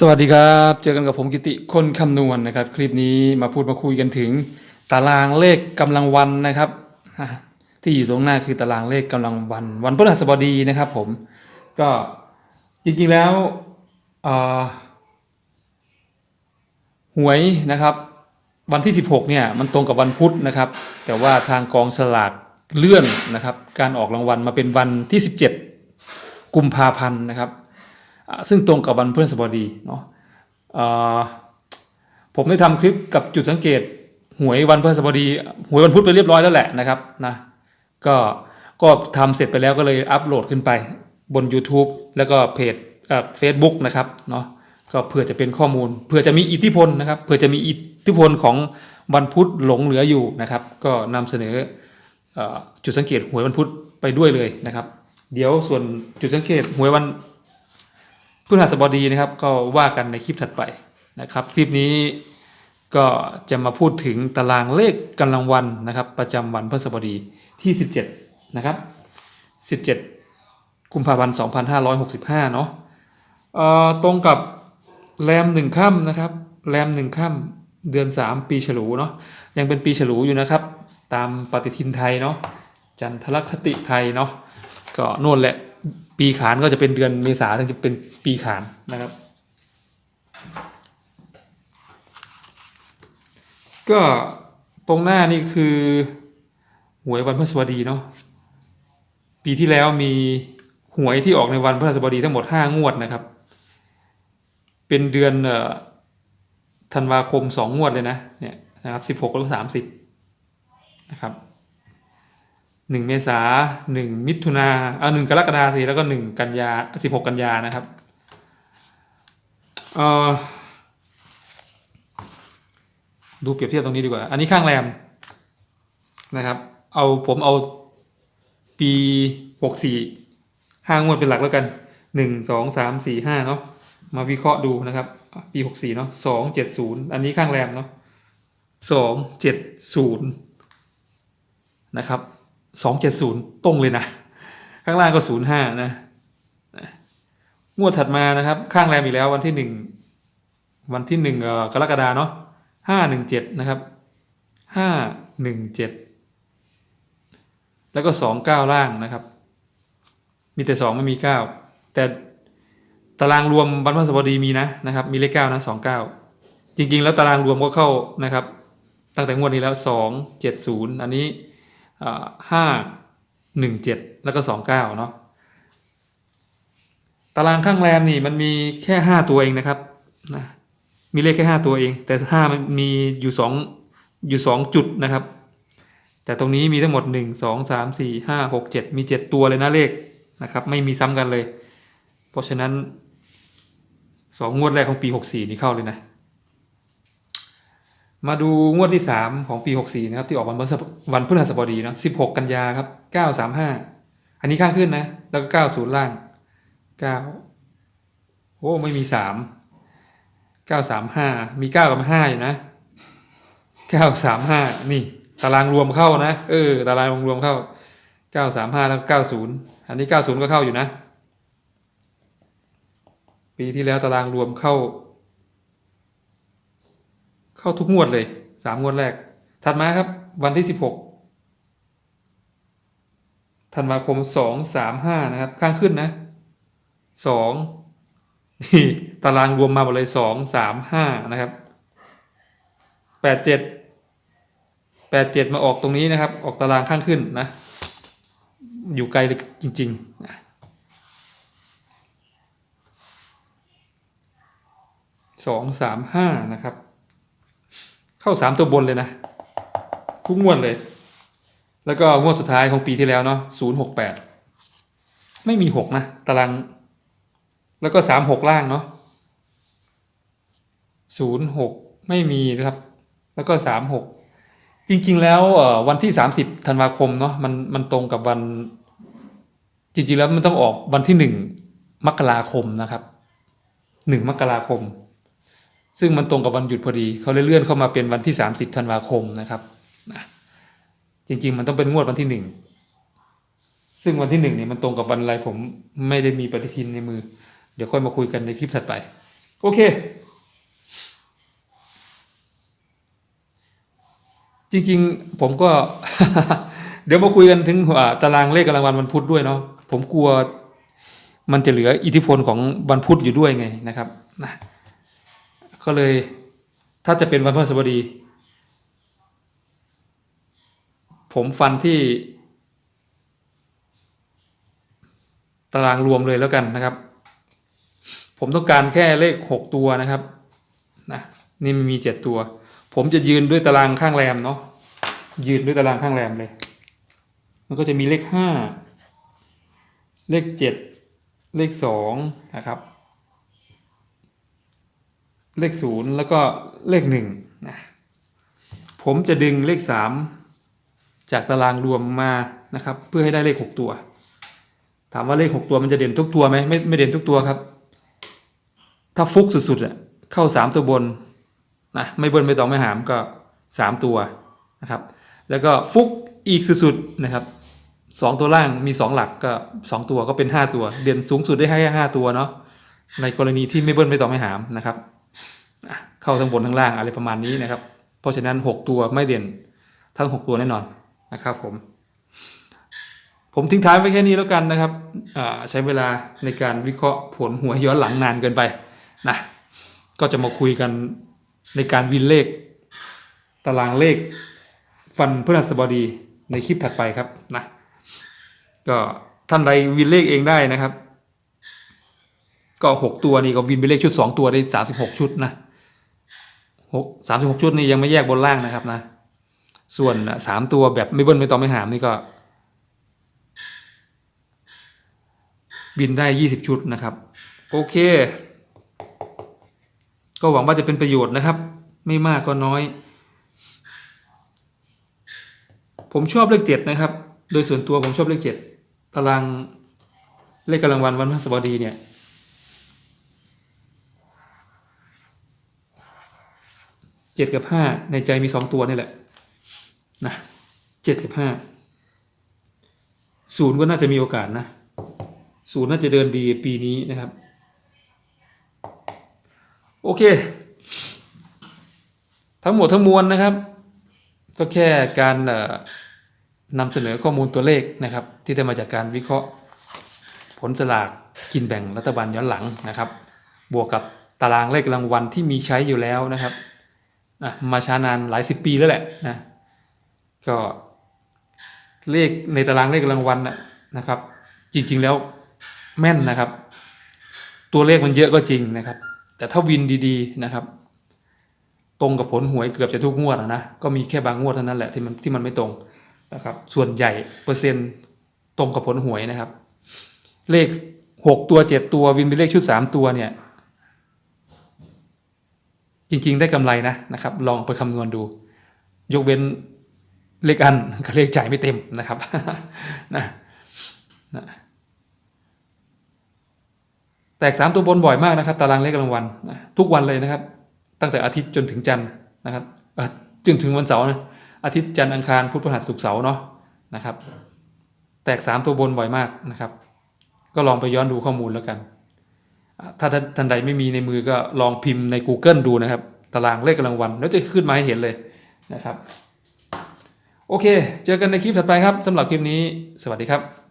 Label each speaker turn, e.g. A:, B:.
A: สวัสดีครับ เจอกันกับผมกิติคนคำนวณนะครับ คลิปนี้มาพูดมาคุยกันถึง ตารางเลขกำลังวันนะครับ ที่อยู่ตรงหน้าคือตารางเลขกำลังวัน วันพฤหัสบดีนะครับ ผมก็จริงๆแล้วหวยนะครับ วันที่ 16เนี่ยมันตรงกับวันพุธนะครับ แต่ว่าทางกองสลากเลื่อนนะครับ การออกรางวัลมาเป็นวันที่ 17 กุมภาพันธ์นะครับ ซึ่งตรงกับวันพฤหัสบดีเนาะผมได้ทำคลิปกับจุดสังเกตหวยวันพฤหัสบดีหวยวันพุธไปเรียบร้อยแล้วแหละนะครับนะก็ก็ทำเสร็จไปแล้วก็เลยอัปโหลดขึ้นไปบน YouTube แล้วก็เพจเฟซบุ๊กนะครับเนาะก็เพื่อจะเป็นข้อมูล เพื่อจะมีอิทธิพลนะครับเพื่อจะมีอิทธิพลของวันพุธหลงเหลืออยู่นะครับ ก็นำเสนออจุดสังเกตหวยวันพุธไปด้วยเลยนะครับ เดี๋ยวส่วนจุดสังเกตหวยวัน พฤหัสบดีนะครับ ก็ว่ากันในคลิปถัดไปนะครับ คลิปนี้ก็จะมาพูดถึงตารางเลขกำลังวันนะครับ ประจำวันพฤหัสบดีที่ 17 นะครับ 17 กุมภาพันธ์ 2565 เนาะเอ่อตรงกับแรมหนึ่งค่ำนะครับ แรมหนึ่งค่ำเดือน 3 ปีฉลูเนาะยังเป็นปีฉลูอยู่นะครับ ตามปฏิทินไทยเนาะจันทรคติไทยเนาะก็น่นแหละ ปีขานก็จะเป็นเดือนเมษาถึงจะเป็นปีขานนะครับ ก็ตรงหน้านี่คือหวยวันพฤหัสบดีเนาะปีที่แล้วมีหวยที่ออกในวันพฤหัสบดีทั้งหมดห้างวดนะครับ เป็นเดือนธันวาคมสองงวดเลยนะเนี่ยนะครับสิบหกแล้วสามสิบนะครับ หนึ่งเมษาหนึ่งมิถุนาเอาหนึ่งกรกฎาสิแล้วก็หนึ่งกันยาสิบหกกันยานะครับเออดูเปรียบเทียบตรงนี้ดีกว่า อันนี้ข้างแรมนะครับ เอาผมเอาปีหกสี่ห้างวดเป็นหลักแล้วกันหนึ่งสองสามสี่ห้าเนาะมาวิเคราะห์ดูนะครับ ปีหกสี่เนาะสองเจ็ดศูนย์อันนี้ข้างแรมเนาะสองเจ็ดศูนย์นะครับ สองเจ็ดศูนย์ตรงเลยนะ ข้างล่างก็ศูนย์ห้านะงวดถัดมานะครับ ข้างแรมอีกแล้ววันที่หนึ่งวันที่หนึ่งกรกฎาเนาะห้าหนึ่งเจ็ดนะครับห้าหนึ่งเจ็ดแล้วก็สองเก้าล่างนะครับ มีแต่สองไม่มีเก้าแต่ตารางรวมบรรพสบดีมีนะนะครับ มีเลขเก้านะสองเก้าจริง ๆ แล้วตารางรวมก็เข้านะครับ ตั้งแต่งวดนี้แล้วสองเจ็ดศูนย์อันนี้ ห้าหนึ่งเจ็ดแล้วก็สองเก้าเนาะตารางข้างแรมนี่มันมีแค่ห้าตัวเองนะครับนะมีเลขแค่ห้าตัวเอง แต่ห้ามันมีอยู่สองอยู่สองจุดนะครับ แต่ตรงนี้มีทั้งหมดหนึ่งสองสามสี่ห้าหกเจ็ดมีเจ็ดตัวเลยนะเลขนะครับ ไม่มีซ้ำกันเลย เพราะฉะนั้นสองงวดแรกของปีหกสี่นี่เข้าเลยนะ มาดูงวดที่ 3 ของปี 64 นะครับ ที่ออกวันพฤหัสวันพฤหัสบดีเนาะ16 กันยาครับ 935 อันนี้ข้างขึ้นนะ แล้วก็ 90 ล่าง 9 โอ้ไม่มี 3 935 มี 9 กับ 5 อยู่นะ 935 นี่ ตารางรวมเข้านะ เออ ตารางรวมเข้า 935 แล้วก็ 90 อันนี้ 90 ก็เข้าอยู่นะ ปีที่แล้วตารางรวมเข้า เข้าทุกงวดเลยสามงวดแรก ถัดมาครับ วันที่สิบหกธันวาคมสองสามห้านะครับ ข้างขึ้นนะสองนี่ตารางรวมมาหมดเลยสองสามห้านะครับแปดเจ็ดแปดเจ็ดมาออกตรงนี้นะครับ ออกตารางข้างขึ้นนะ อยู่ไกลเลยจริงๆสองสามห้านะครับ เข้าสามตัวบนเลยนะ ทุกงวดเลย แล้วก็งวดสุดท้ายของปีที่แล้วเนาะศูนย์หกแปดไม่มีหกนะ ตาราง แล้วก็สามหกล่างเนาะศูนย์หกไม่มีนะครับ แล้วก็สามหกจริง ๆ แล้ววันที่สามสิบธันวาคมเนาะมันมันตรงกับวัน จริง ๆ แล้วมันต้องออกวันที่หนึ่งมกราคมนะครับหนึ่งมกราคม ซึ่งมันตรงกับวันหยุดพอดี เขาเลยเลื่อนเข้ามาเป็นวันที่ 30ธันวาคมนะครับนะจริง ๆ มันต้องเป็นงวดวันที่หนึ่งซึ่งวันที่หนึ่งเนี่ยมันตรงกับวันอะไรผมไม่ได้มีปฏิทินในมือ เดี๋ยวค่อยมาคุยกันในคลิปถัดไป โอเค จริง ๆ ผมก็ เดี๋ยวมาคุยกันถึงตารางเลขรางวัลวันพุธด้วยเนาะผมกลัว มันจะเหลืออิทธิพลของวันพุธอยู่ด้วยไงนะครับนะ ก็เลยถ้าจะเป็นวันพฤหัสบดี ผมฟันที่ ตารางรวมเลยแล้วกันนะครับ ผมต้องการแค่เลขหกตัวนะครับนะนี่มีเจ็ดตัว ผมจะยืนด้วยตารางข้างแรมเนาะยืนด้วยตารางข้างแรมเลย มันก็จะมีเลขห้าเลขเจ็ดเลขสองนะครับ เลขศูนย์แล้วก็เลขหนึ่งนะผมจะดึงเลขสามจากตารางรวมมานะครับ เพื่อให้ได้เลขหกตัว ถามว่าเลขหกตัวมันจะเด่นทุกตัวไหมไม่ไม่เด่นทุกตัวครับ ถ้าฟุกสุดๆอะเข้าสามตัวบนนะไม่เบิ้ลไม่ตองไม่หามก็สามตัวนะครับ แล้วก็ฟุกอีกสุดๆนะครับสองตัวล่างมีสองหลักก็สองตัวก็เป็นห้าตัว เด่นสูงสุดได้ให้ห้าตัวเนาะในกรณีที่ไม่เบิ้ลไม่ตองไม่หามนะครับ เข้าทั้งบนทั้งล่างอะไรประมาณนี้นะครับ เพราะฉะนั้นหกตัวไม่เด่นทั้งหกตัวแน่นอนนะครับผม ผมทิ้งท้ายไว้แค่นี้แล้วกันนะครับใช้เวลาในการวิเคราะห์ผลหัวย้อนหลังนานเกินไปนะก็จะมาคุยกันในการวินเลข ตารางเลข ฟันพฤหัสบดีในคลิปถัดไปครับนะก็ท่านใดวินเลขเองได้นะครับ ก็หกตัวนี่ก็วินไปเลขชุดสองตัวได้สามสิบหกชุดนะ หกสามสิบหกชุดนี่ยังไม่แยกบนล่างนะครับนะ ส่วนสามตัวแบบไม่เบิ้ลไม่ตองไม่หามนี่ก็ บินได้20ชุดนะครับ โอเค ก็หวังว่าจะเป็นประโยชน์นะครับ ไม่มากก็น้อย ผมชอบเลขเจ็ดนะครับ โดยส่วนตัวผมชอบเลขเจ็ดตารางเลขกำลังวันวันพฤหัสบดีเนี่ย เจ็ดกับห้าในใจมีสองตัวนี่แหละนะเจ็ดกับห้าศูนย์ก็น่าจะมีโอกาสนะศูนย์น่าจะเดินดีปีนี้นะครับ โอเค ทั้งหมดทั้งมวลนะครับ ก็แค่การนำเสนอข้อมูลตัวเลขนะครับ ที่ได้มาจากการวิเคราะห์ ผลสลากกินแบ่งรัฐบาลย้อนหลังนะครับ บวกกับตารางเลขรางวัลที่มีใช้อยู่แล้วนะครับ อะมาช้านานหลายสิบปีแล้วแหละนะก็เลขในตารางเลขรางวัลนะนะครับ จริงๆแล้วแม่นนะครับ ตัวเลขมันเยอะก็จริงนะครับ แต่ถ้าวินดีๆนะครับ ตรงกับผลหวยเกือบจะทุกงวดนะก็มีแค่บางงวดเท่านั้นแหละที่มันที่มันไม่ตรงนะครับ ส่วนใหญ่เปอร์เซ็นต์ตรงกับผลหวยนะครับ เลขหกตัวเจ็ดตัววินเป็นเลขชุดสามตัวเนี่ย จริง ๆ ได้กำไรนะนะครับ ลองไปคำนวณดู ยกเว้นเลขอันกับเลขจ่ายไม่เต็มนะครับนะนะแตกสามตัวบนบ่อยมากนะครับ ตารางเลขรางวัลนะทุกวันเลยนะครับ ตั้งแต่อาทิตย์จนถึงจันทร์นะครับจนถึงวันเสาร์นะอาทิตย์จันทร์อังคารพุธพฤหัสศุกร์เสาร์เนาะนะครับ แตกสามตัวบนบ่อยมากนะครับ ก็ลองไปย้อนดูข้อมูลแล้วกัน ถ้าท่านใดไม่มีในมือก็ลองพิมพ์ใน Google ดูนะครับ ตารางเลขกำลังวัน แล้วจะขึ้นมาให้เห็นเลยนะครับ โอเค เจอกันในคลิปถัดไปครับสำหรับคลิปนี้ สวัสดีครับ